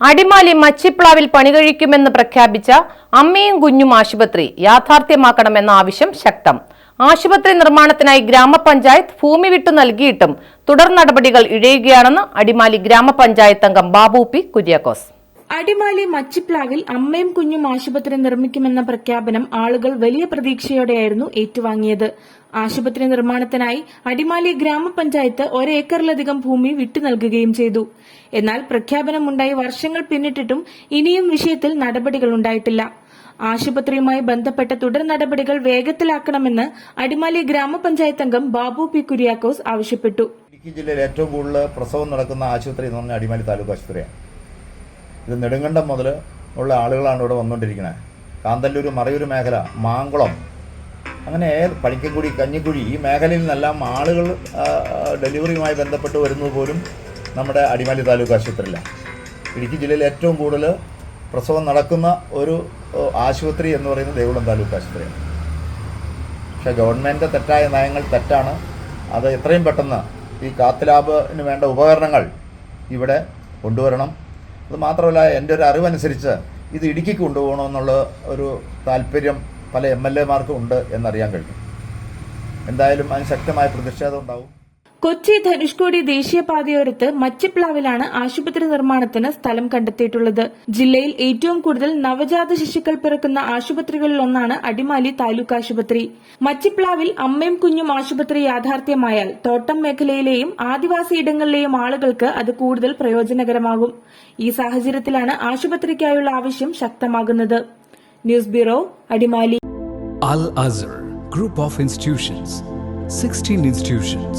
അടിമാലി മച്ചിപ്ലാവിൽ പണികഴിക്കുമെന്ന് പ്രഖ്യാപിച്ച അമ്മയും കുഞ്ഞും ആശുപത്രി യാഥാർത്ഥ്യമാക്കണമെന്ന ആവശ്യം ശക്തം. ആശുപത്രി നിർമ്മാണത്തിനായി ഗ്രാമപഞ്ചായത്ത് ഭൂമി വിട്ടു നൽകിയിട്ടും തുടർ നടപടികൾ ഇഴയുകയാണെന്ന് അടിമാലി ഗ്രാമപഞ്ചായത്ത് അംഗം ബാബു പി കുര്യാക്കോസ്. അടിമാലി മച്ചിപ്ലാവിൽ അമ്മയും കുഞ്ഞും ആശുപത്രി നിർമ്മിക്കുമെന്ന പ്രഖ്യാപനം ആളുകൾ വലിയ പ്രതീക്ഷയോടെയായിരുന്നു ഏറ്റുവാങ്ങിയത്. ആശുപത്രി നിർമ്മാണത്തിനായി അടിമാലി ഗ്രാമപഞ്ചായത്ത് ഒരേക്കറിലധികം ഭൂമി വിട്ടു നൽകുകയും ചെയ്തു. എന്നാൽ പ്രഖ്യാപനമുണ്ടായി വർഷങ്ങൾ പിന്നിട്ടിട്ടും ഇനിയും വിഷയത്തിൽ നടപടികൾ ഉണ്ടായിട്ടില്ല. ആശുപത്രിയുമായി ബന്ധപ്പെട്ട തുടർ നടപടികൾ വേഗത്തിലാക്കണമെന്ന് അടിമാലി ഗ്രാമപഞ്ചായത്ത് അംഗം ബാബു പി കുര്യാക്കോസ് ആവശ്യപ്പെട്ടു. ഇടുക്കി ജില്ലയിൽ ഏറ്റവും കൂടുതൽ പ്രസവം നടക്കുന്ന ആശുപത്രി എന്ന് പറഞ്ഞാൽ അടിമാലി താലൂക്ക് ആശുപത്രിയാണ്. ഇത് നെടുങ്കണ്ടം മുതൽ ഉള്ള ആളുകളാണ് ഇവിടെ വന്നുകൊണ്ടിരിക്കുന്നത് കാന്തല്ലൂർ മറയൂർ മേഖല മാങ്കുളം. അങ്ങനെ പണിക്കൻകുടി കഞ്ഞിക്കുഴി ഈ മേഖലയിൽ നിന്നെല്ലാം ആളുകൾ ഡെലിവറിയുമായി ബന്ധപ്പെട്ട് വരുന്നത് പോലും നമ്മുടെ അടിമാലി താലൂക്ക് ആശുപത്രിയിലാണ് ഇടുക്കി ജില്ലയിൽ ഏറ്റവും കൂടുതൽ പ്രസവം നടക്കുന്ന ഒരു ആശുപത്രി എന്ന് പറയുന്നത് ദേവികുളം താലൂക്ക് ആശുപത്രിയാണ്. പക്ഷേ ഗവൺമെന്റ് തെറ്റായ നയങ്ങൾ തെറ്റാണ്. അത് എത്രയും പെട്ടെന്ന് ഈ കാത്ത് ലാബിന് വേണ്ട ഉപകരണങ്ങൾ ഇവിടെ കൊണ്ടുവരണം. അത് മാത്രമല്ല എന്റെ ഒരു അറിവനുസരിച്ച് ഇത് ഇടുക്കിക്ക് കൊണ്ടുപോകണമെന്നുള്ള ഒരു താല്പര്യം പല എം എൽ എമാർക്കും ഉണ്ട് എന്നറിയാൻ കഴിഞ്ഞു എന്തായാലും അതിന് ശക്തമായ പ്രതിഷേധം ഉണ്ടാവും. കൊച്ചി ധനുഷ്കോടി ദേശീയപാതയോരത്ത് മച്ചിപ്ലാവിലാണ് ആശുപത്രി നിർമ്മാണത്തിന് സ്ഥലം കണ്ടെത്തിയിട്ടുള്ളത്. ജില്ലയിൽ ഏറ്റവും കൂടുതൽ നവജാത ശിശുക്കൾ പിറക്കുന്ന ആശുപത്രികളിലൊന്നാണ് അടിമാലി താലൂക്ക് ആശുപത്രി. മച്ചിപ്ലാവിൽ അമ്മയും കുഞ്ഞും ആശുപത്രി യാഥാർത്ഥ്യമായാൽ തോട്ടം മേഖലയിലെയും ആദിവാസി ഇടങ്ങളിലെയും ആളുകൾക്ക് അത് കൂടുതൽ പ്രയോജനകരമാകും. ഈ സാഹചര്യത്തിലാണ് ആശുപത്രിക്കായുള്ള ആവശ്യം ശക്തമാകുന്നത്. News bureau Adimali. Al Azhar group of institutions 16 institutions,